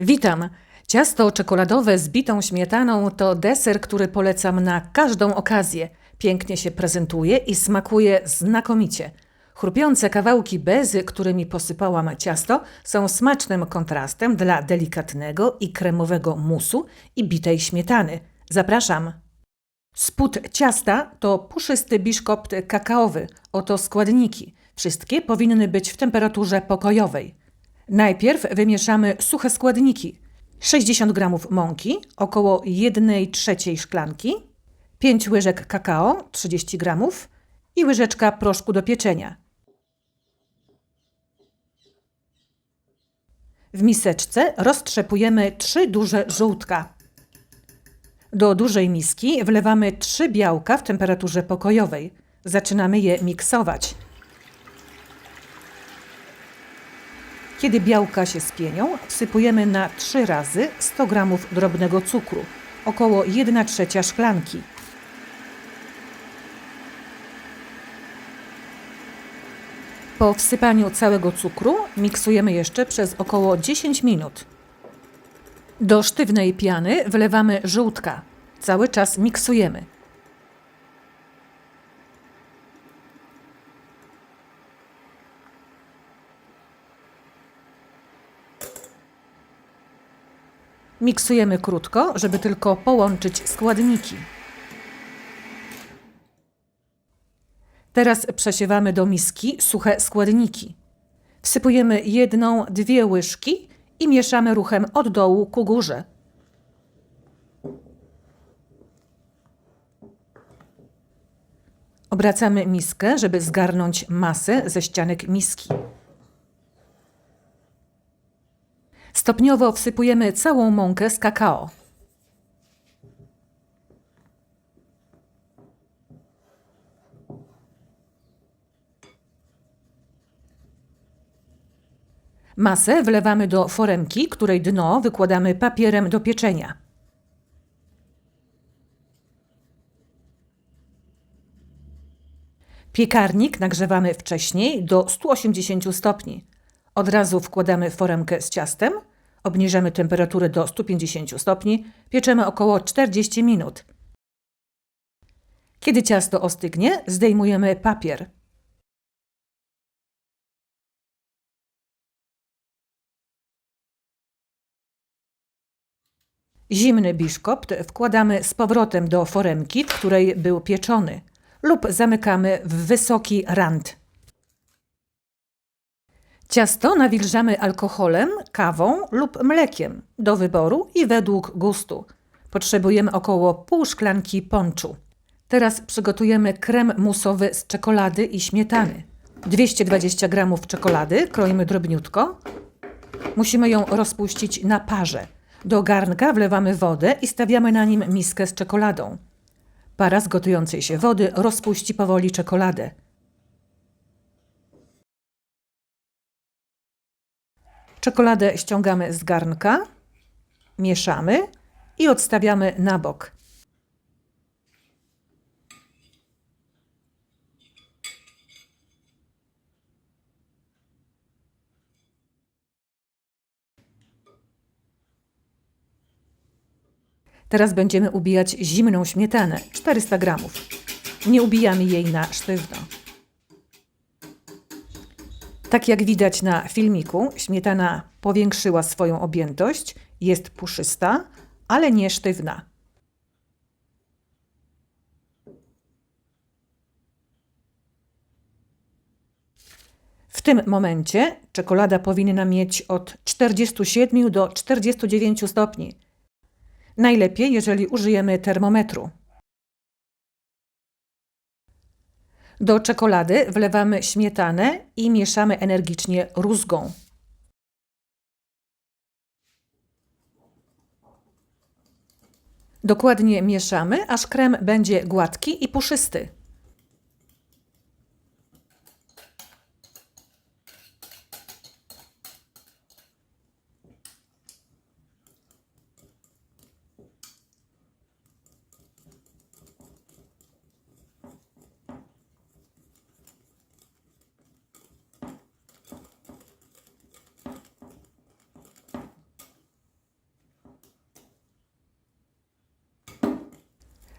Witam. Ciasto czekoladowe z bitą śmietaną to deser, który polecam na każdą okazję. Pięknie się prezentuje i smakuje znakomicie. Chrupiące kawałki bezy, którymi posypałam ciasto, są smacznym kontrastem dla delikatnego i kremowego musu i bitej śmietany. Zapraszam. Spód ciasta to puszysty biszkopt kakaowy. Oto składniki. Wszystkie powinny być w temperaturze pokojowej. Najpierw wymieszamy suche składniki. 60 g mąki, około 1 trzeciej szklanki, 5 łyżek kakao, 30 g i łyżeczka proszku do pieczenia. W miseczce roztrzepujemy 3 duże żółtka. Do dużej miski wlewamy 3 białka w temperaturze pokojowej. Zaczynamy je miksować. Kiedy białka się spienią, wsypujemy na 3 razy 100 g drobnego cukru, około 1 trzecia szklanki. Po wsypaniu całego cukru miksujemy jeszcze przez około 10 minut. Do sztywnej piany wlewamy żółtka. Cały czas miksujemy. Miksujemy krótko, żeby tylko połączyć składniki. Teraz przesiewamy do miski suche składniki. Wsypujemy jedną, dwie łyżki i mieszamy ruchem od dołu ku górze. Obracamy miskę, żeby zgarnąć masę ze ścianek miski. Stopniowo wsypujemy całą mąkę z kakao. Masę wlewamy do foremki, której dno wykładamy papierem do pieczenia. Piekarnik nagrzewamy wcześniej do 180 stopni. Od razu wkładamy foremkę z ciastem, obniżamy temperaturę do 150 stopni, pieczemy około 40 minut. Kiedy ciasto ostygnie, zdejmujemy papier. Zimny biszkopt wkładamy z powrotem do foremki, w której był pieczony, lub zamykamy w wysoki rant. Ciasto nawilżamy alkoholem, kawą lub mlekiem do wyboru i według gustu. Potrzebujemy około pół szklanki ponczu. Teraz przygotujemy krem musowy z czekolady i śmietany. 220 g czekolady kroimy drobniutko. Musimy ją rozpuścić na parze. Do garnka wlewamy wodę i stawiamy na nim miskę z czekoladą. Para z gotującej się wody rozpuści powoli czekoladę. Czekoladę ściągamy z garnka, mieszamy i odstawiamy na bok. Teraz będziemy ubijać zimną śmietanę 400 gramów. Nie ubijamy jej na sztywno. Tak jak widać na filmiku, śmietana powiększyła swoją objętość, jest puszysta, ale nie sztywna. W tym momencie czekolada powinna mieć od 47 do 49 stopni. Najlepiej, jeżeli użyjemy termometru. Do czekolady wlewamy śmietanę i mieszamy energicznie rózgą. Dokładnie mieszamy, aż krem będzie gładki i puszysty.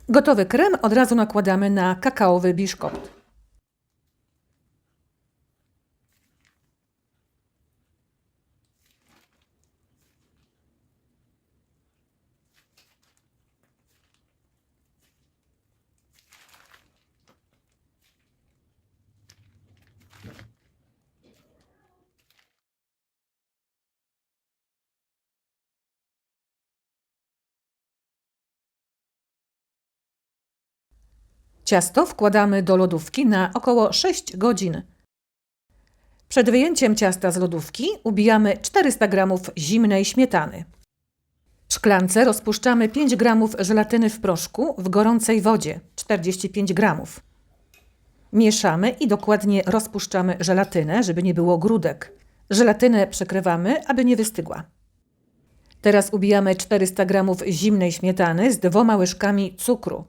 Gotowy krem od razu nakładamy na kakaowy biszkopt. Ciasto wkładamy do lodówki na około 6 godzin. Przed wyjęciem ciasta z lodówki ubijamy 400 g zimnej śmietany. W szklance rozpuszczamy 5 g żelatyny w proszku w gorącej wodzie 45 g. Mieszamy i dokładnie rozpuszczamy żelatynę, żeby nie było grudek. Żelatynę przekrywamy, aby nie wystygła. Teraz ubijamy 400 g zimnej śmietany z dwoma łyżkami cukru.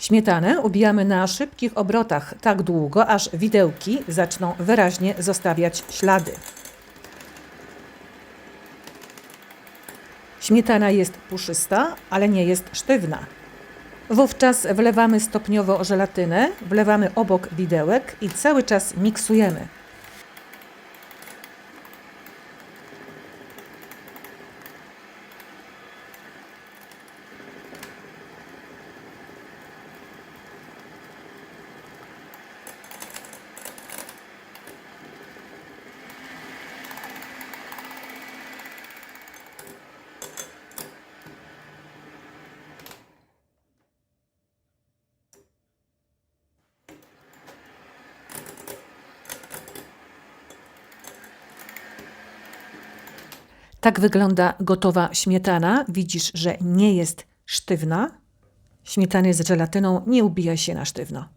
Śmietanę ubijamy na szybkich obrotach tak długo, aż widełki zaczną wyraźnie zostawiać ślady. Śmietana jest puszysta, ale nie jest sztywna. Wówczas wlewamy stopniowo żelatynę, wlewamy obok widełek i cały czas miksujemy. Tak wygląda gotowa śmietana. Widzisz, że nie jest sztywna. Śmietany z żelatyną nie ubija się na sztywno.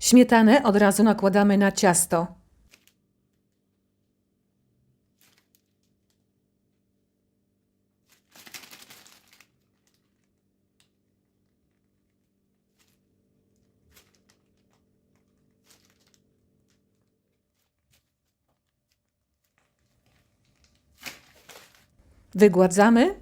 Śmietanę od razu nakładamy na ciasto. Wygładzamy.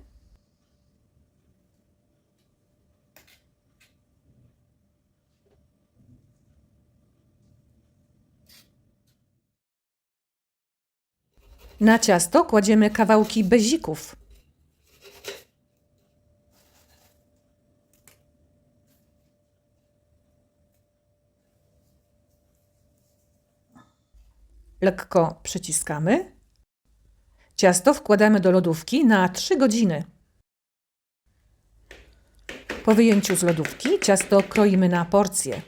Na ciasto kładziemy kawałki bezików. Lekko przyciskamy. Ciasto wkładamy do lodówki na 3 godziny. Po wyjęciu z lodówki ciasto kroimy na porcje.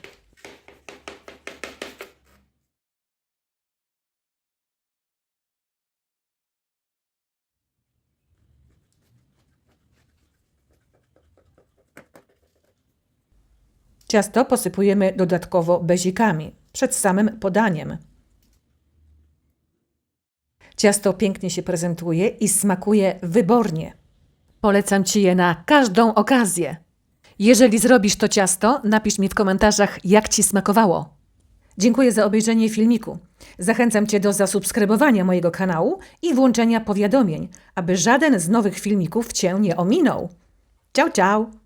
Ciasto posypujemy dodatkowo bezikami przed samym podaniem. Ciasto pięknie się prezentuje i smakuje wybornie. Polecam Ci je na każdą okazję. Jeżeli zrobisz to ciasto, napisz mi w komentarzach, jak Ci smakowało. Dziękuję za obejrzenie filmiku. Zachęcam Cię do zasubskrybowania mojego kanału i włączenia powiadomień, aby żaden z nowych filmików Cię nie ominął. Ciao, ciao!